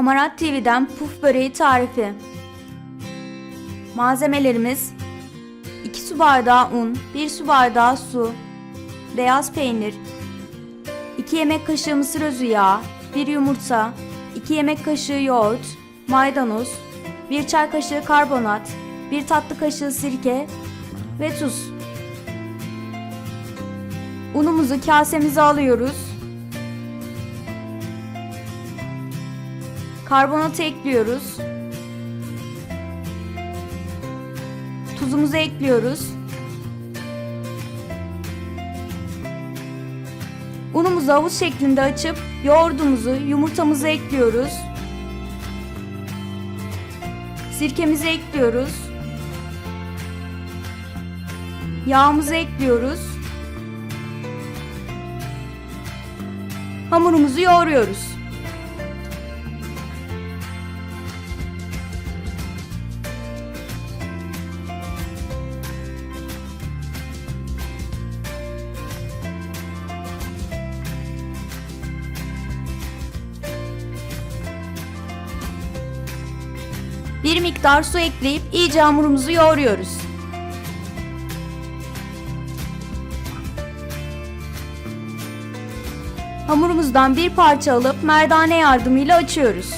Hamarat TV'den puf böreği tarifi. Malzemelerimiz 2 su bardağı un, 1 su bardağı su, beyaz peynir, 2 yemek kaşığı mısır özü yağı, 1 yumurta, 2 yemek kaşığı yoğurt, maydanoz, 1 çay kaşığı karbonat, 1 tatlı kaşığı sirke ve tuz. Unumuzu kasemize alıyoruz. Karbonatı ekliyoruz. Tuzumuzu ekliyoruz. Unumuzu avuç şeklinde açıp yoğurdumuzu, yumurtamızı ekliyoruz. Sirkemizi ekliyoruz. Yağımızı ekliyoruz. Hamurumuzu yoğuruyoruz. Bir miktar su ekleyip iyice hamurumuzu yoğuruyoruz. Hamurumuzdan bir parça alıp merdane yardımıyla açıyoruz.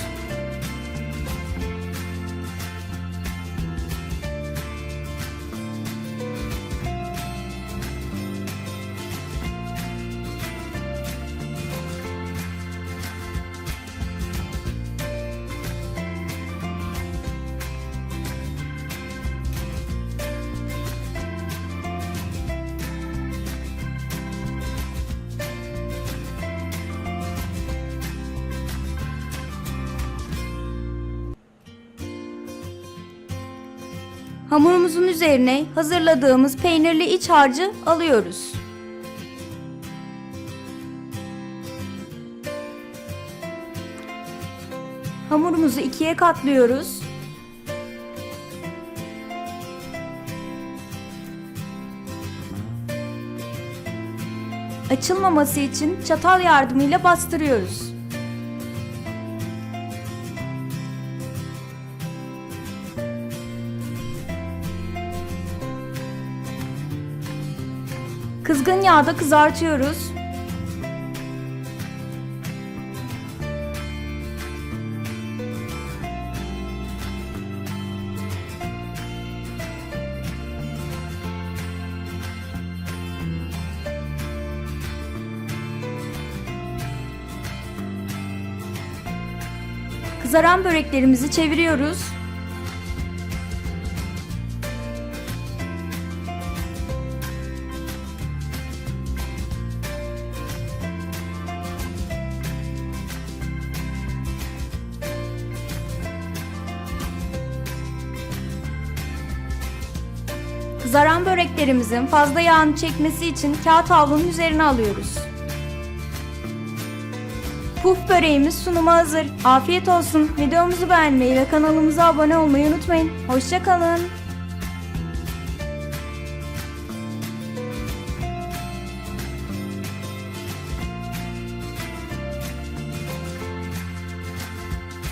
Hamurumuzun üzerine hazırladığımız peynirli iç harcı alıyoruz. Hamurumuzu ikiye katlıyoruz. Açılmaması için çatal yardımıyla bastırıyoruz. Kızgın yağda kızartıyoruz. Kızaran böreklerimizi çeviriyoruz. Kızaran böreklerimizin fazla yağını çekmesi için kağıt havlunun üzerine alıyoruz. Puf böreğimiz sunuma hazır. Afiyet olsun. Videomuzu beğenmeyi ve kanalımıza abone olmayı unutmayın. Hoşçakalın.